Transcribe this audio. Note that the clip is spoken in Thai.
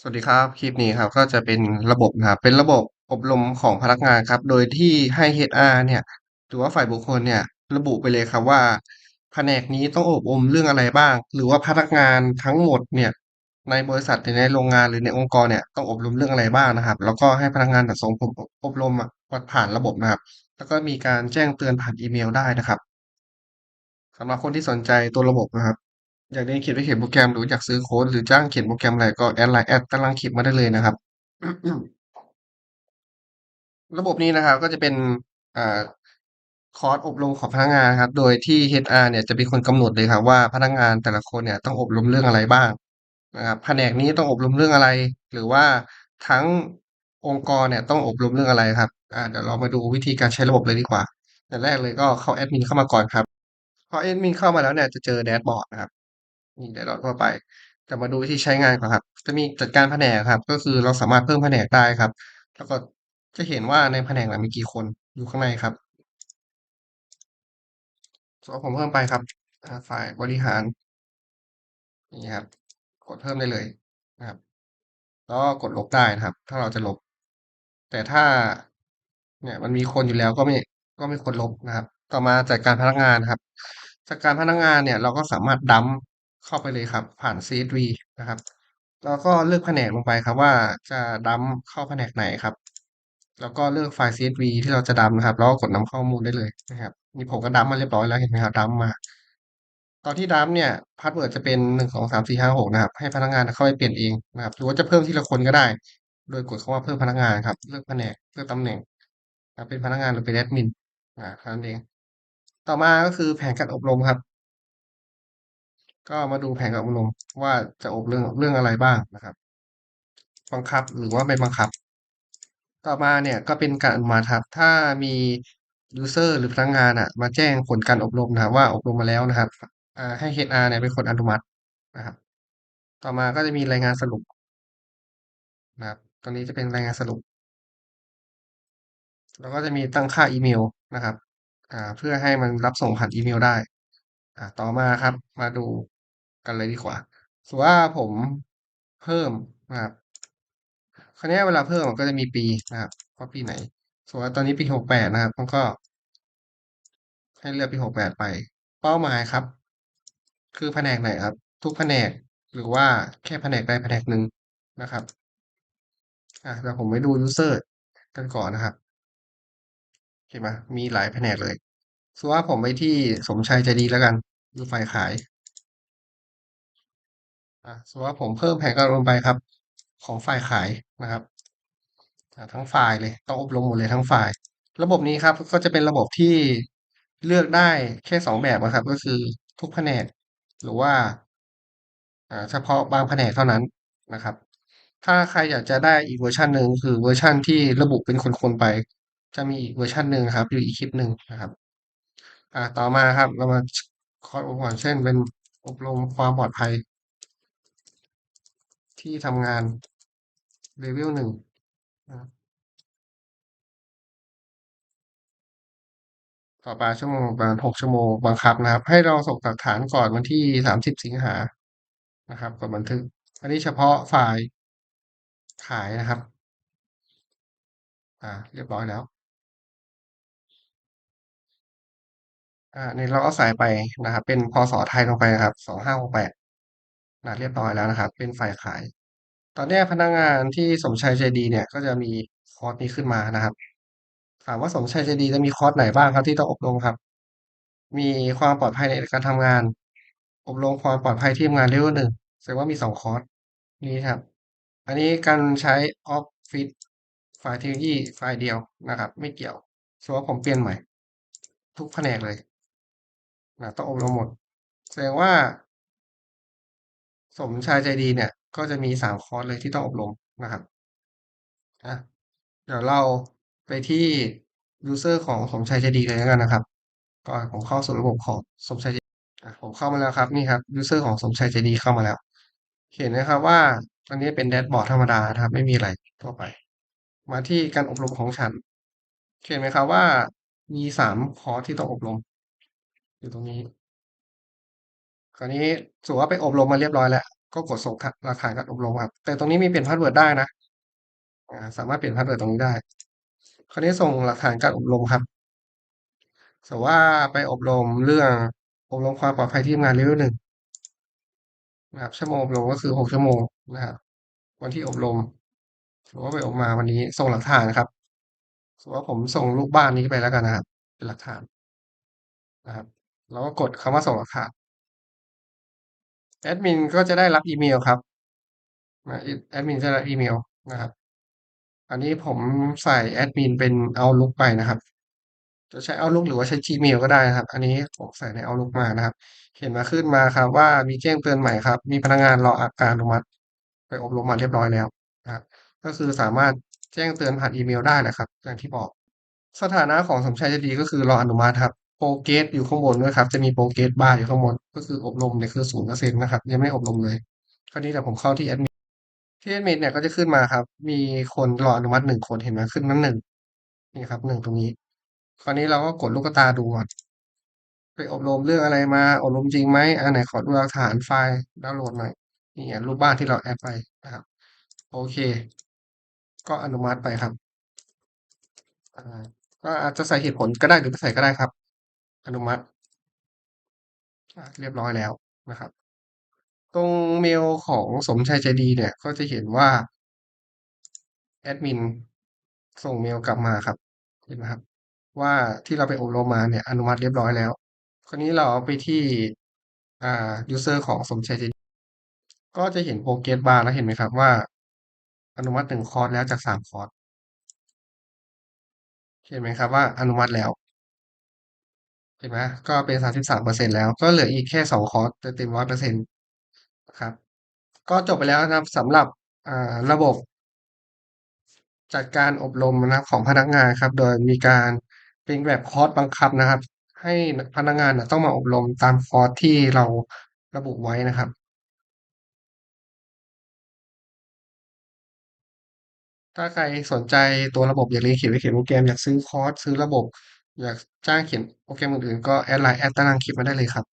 สวัสดีครับ คลิปนี้ครับก็จะเป็นระบบนะครับเป็นระบบอบรมของพนักงานครับ โดยที่ให้ HR เนี่ยหรือว่าฝ่ายบุคคลเนี่ยระบุไปเลยครับว่า แผนกนี้ต้องอบรมเรื่องอะไรบ้าง หรือว่าพนักงานทั้งหมดเนี่ยในบริษัทหรือในโรงงานหรือในองค์กรเนี่ยต้องอบรมเรื่องอะไรบ้างนะครับ แล้วก็ให้พนักงานส่งผลอบรมอะผ่านระบบนะครับ แล้วก็มีการแจ้งเตือนผ่านอีเมลได้นะครับสำหรับคนที่สนใจตัวระบบนะครับ อยากเรียนเขียนไปเขียนโปรแกรมหรืออยากซื้อโค้ดหรือจ้างเขียนโปรแกรมอะไรก็แอดไลน์แอดตารางคลิปมาได้เลยนะครับ ระบบนี้นะครับ ก็จะเป็นอ่าคอร์สอบรมของพนักงานครับ โดยที่ HR เนี่ยจะเป็นคนกำหนดเลยครับว่าพนักงานแต่ละคนเนี่ยต้องอบรมเรื่องอะไรบ้างนะครับแผนกนี้ต้องอบรมเรื่องอะไร หรือว่าทั้งองค์กรเนี่ยต้องอบรมเรื่องอะไรครับอ่าเดี๋ยวเรามาดูวิธีการใช้ระบบเลยดีกว่าอย่างแรกเลยก็เข้าแอดมินเข้ามาก่อนครับพอแอดมินเข้ามาแล้วเนี่ยจะเจอแดชบอร์ดนะครับ นี่เดี๋ยวเราทั่วไป จะมาดูวิธีใช้งานก่อนครับ จะมีจัดการแผนกครับ ก็คือเราสามารถเพิ่มแผนกได้ครับ แล้วก็จะเห็นว่าในแผนกมีกี่คนอยู่ข้างในครับสมมติผมเพิ่มไปครับฝ่ายบริหารนี่ครับ กดเพิ่มได้เลยนะครับแล้วก็กดลบได้นะครับ ถ้าเราจะลบ แต่ถ้าเนี่ยมันมีคนอยู่แล้วก็ไม่ก็ไม่ควรลบนะครับ ต่อมาจัดการพนักงานครับจัดการพนักงานเนี่ยเราก็สามารถดัม เข้าไปเลยครับ ผ่าน CSV นะครับ แล้วก็เลือกแผนกลงไปครับว่าจะดัมเข้าแผนกไหนครับ แล้วก็เลือกไฟล์ CSV ที่เราจะดัมนะครับ แล้วก็กดนำข้อมูลได้เลยนะครับนี่ผมก็ดัมมาเรียบร้อยแล้วเห็นไหมครับดัมมาตอนที่ดัมเนี่ยพาสเวิร์ดจะเป็นหนึ่งสองสามสี่ห้าหกนะครับ ให้พนักงานเข้าไปเปลี่ยนเองนะครับหรือว่าจะเพิ่มทีละคนก็ได้ โดยกดคำว่าเพิ่มพนักงานครับ เลือกแผนกเลือกตำแหน่งเป็นพนักงานหรือเป็นแอดมินอ่าเท่านั้นเองต่อมาก็คือแผนการอบรมครับ ก็มาดูแผนการอบรมว่าจะอบเรื่องเรื่องอะไรบ้างนะครับ บังคับหรือว่าไม่บังคับ ต่อมาเนี่ยก็เป็นการอนุมัติครับ ถ้ามียูเซอร์หรือพนักงานอะมาแจ้งผลการอบรมนะครับว่าอบรมมาแล้วนะครับอ่าให้ HR เนี่ยเป็นคนอนุมัตินะครับ ต่อมาก็จะมีรายงานสรุปนะครับตรงนี้จะเป็นรายงานสรุป แล้วก็จะมีตั้งค่าอีเมลนะครับอ่าเพื่อให้มันรับส่งผ่านอีเมลได้อ่าต่อมาครับ มาดู กันเลยดีกว่าสมมติว่าผมเพิ่มนะครับคราวนี้เวลาเพิ่มมันก็จะมีปีนะครับว่าปีไหนสมมติว่าตอนนี้ปี68นะครับมันก็ ให้เลือกปี68ไป เป้าหมายครับ คือแผนกไหนครับ ทุกแผนกหรือว่าแค่แผนกใดแผนกหนึ่งนะครับอะเดี๋ยวผมไปดู user กันก่อนนะครับเห็นไหมมีหลายแผนกเลยสมมติว่าผมไปที่สมชัยใจดีแล้วกัน ดูฝ่ายขาย อะสมมติว่าผมเพิ่มแผนการลงไปครับ ของฝ่ายขายนะครับทั้งฝ่ายเลยต้องอบรมหมดเลยทั้งฝ่าย ระบบนี้ครับก็จะเป็นระบบที่เลือกได้แค่สองแบบนะครับ ก็คือทุกแผนกหรือว่าเฉพาะบางแผนกเท่านั้นนะครับ ถ้าใครอยากจะได้อีกเวอร์ชันหนึ่งคือเวอร์ชันที่ระบุเป็นคนๆไป จะมีอีกเวอร์ชันหนึ่งครับอยู่อีกคลิปหนึ่งนะครับอ่าต่อมาครับเรามาคอร์สอบรมเช่น เป็นอบรมความปลอดภัย ที่ทำงานเลเวลหนึ่งนะครับต่อไปชั่วโมงประมาณหกชั่วโมงบังคับนะครับ ให้เราส่งหลักฐานก่อนวันที่สามสิบสิงหานะครับกดบันทึก อันนี้เฉพาะฝ่ายขายนะครับ อ่า เรียบร้อยแล้ว อ่าในเราก็ใส่ไปนะครับ เป็นพศไทยลงไปนะครับสองห้าหกแปด นะเรียบร้อยแล้วนะครับ เป็นฝ่ายขาย ตอนนี้พนักงานที่สมชัยใจดีเนี่ย ก็จะมีคอร์สนี้ขึ้นมานะครับ ถามว่าสมชัยใจดีจะมีคอร์สไหนบ้างครับที่ต้องอบรมครับ มีความปลอดภัยในการทำงาน อบรมความปลอดภัยที่ทำงาน level 1แสดงว่ามี2คอร์สนี้ครับ อันนี้การใช้ Office ไฟล์เทคโนโลยีไฟล์เดียวนะครับ ไม่เกี่ยวสมมุติว่าผมเปลี่ยนใหม่ ทุกแผนกเลยนะต้องอบรมหมดแสดงว่า สมชายใจดีเนี่ย ก็จะมี3คอร์สเลยที่ต้องอบรมนะครับอะเดี๋ยวเราไปที่ user ของสมชายใจดีเลยแล้วกันนะครับก็ผมเข้าสู่ระบบของสมชายใจผมเข้ามาแล้วครับนี่ครับ user ของสมชายใจดีเข้ามาแล้ว เห็นนะครับว่าตอนนี้เป็นแดชบอร์ดธรรมดาครับ ไม่มีอะไรทั่วไป มาที่การอบรมของฉัน เห็นไหมครับว่ามีสามคอร์สที่ต้องอบรม อยู่ตรงนี้ คราวนี้สมมุติว่าไปอบรมมาเรียบร้อยแล้ว ก็กดส่งหลักฐานการอบรมครับ แต่ตรงนี้มีเปลี่ยนพาสเวิร์ดได้นะสามารถเปลี่ยนพาสเวิร์ดตรงนี้ได้ คราวนี้ส่งหลักฐานการอบรมครับสมมติว่าไปอบรมเรื่องอบรมความปลอดภัยที่ทำงานเลเวลหนึ่งนะครับชั่วโมงอบรมก็คือหกชั่วโมงนะครับวันที่อบรมสมมติว่าไปอบมาวันนี้ส่งหลักฐานนะครับสมมติว่าผมส่งลูกบ้านนี้ไปแล้วกันนะครับเป็นหลักฐานนะครับ แล้วก็กดคำว่าส่งหลักฐาน แอดมินก็จะได้รับอีเมลครับแอดมินจะได้อีเมลนะครับ อันนี้ผมใส่แอดมินเป็น Outlook ไปนะครับ จะใช้ Outlook หรือว่าใช้ Gmail ก็ได้นะครับ อันนี้ผมใส่ใน Outlook มานะครับ เห็นมาขึ้นมาครับว่ามีแจ้งเตือนใหม่ครับ มีพนักงานรออาการอนุมัติ ไปอบรมมาเรียบร้อยแล้วนะครับ ก็คือสามารถแจ้งเตือนผ่านอีเมลได้นะครับ อย่างที่บอก สถานะของสมชายจะดีก็คือรออนุมัติครับ โปรเกรสอยู่ข้างบนด้วยครับ จะมีโปรเกรสบาร์อยู่ข้างบน ก็คืออบรมเนี่ยคือศูนย์เปอร์เซ็นต์นะครับ ยังไม่อบรมเลย คราวนี้เดี๋ยวผมเข้าที่แอดมินที่แอดมินเนี่ยก็จะขึ้นมาครับ มีคนรออนุมัติหนึ่งคนเห็นไหมขึ้นนั้นหนึ่งนี่ครับหนึ่งตรงนี้ คราวนี้เราก็กดลูกตาดูก่อนไปอบรมเรื่องอะไรมา อบรมจริงไหมอันไหนขอดูหลักฐานไฟล์ดาวน์โหลดหน่อยนี่รูปบ้านที่เราแอดไปนะครับ โอเค ก็อนุมัติไปครับก็อาจจะใส่เหตุผลก็ได้หรือไม่ใส่ก็ได้ครับ อนุมัติ เรียบร้อยแล้วนะครับ ตรงเมลของสมชัยใจดีเนี่ย ก็จะเห็นว่า แอดมินส่งเมลกลับมาครับ เห็นไหมครับ ว่าที่เราไปอบรมมาเนี่ย อนุมัติเรียบร้อยแล้ว คราวนี้เราเอาไปที่อ่า user ของสมชัยใจดีก็จะเห็นโปรเกรสบาร์แล้วเห็นไหมครับว่า อนุมัติหนึ่งคอร์สแล้วจากสามคอร์สเห็นไหมครับว่าอนุมัติแล้ว เห็นไหมก็เป็นสามสิบสามเปอร์เซ็นแล้ว ก็เหลืออีกแค่สองคอร์สจะเต็มร้อยเปอร์เซ็นต์นะครับ ก็จบไปแล้วนะครับสำหรับระบบ จัดการอบรมนะครับของพนักงานครับ โดยมีการเป็นแบบคอร์สบังคับนะครับ ให้พนักงานต้องมาอบรมตามคอร์สที่เราระบุไว้นะครับถ้าใครสนใจตัวระบบอยากเรียนเขียนเขียนโปรแกรมอยากซื้อคอร์สซื้อระบบ อยากจ้างเขียนโปรแกรมอื่นๆ ก็แอดไลน์แอดตารางคลิปมาได้เลยครับ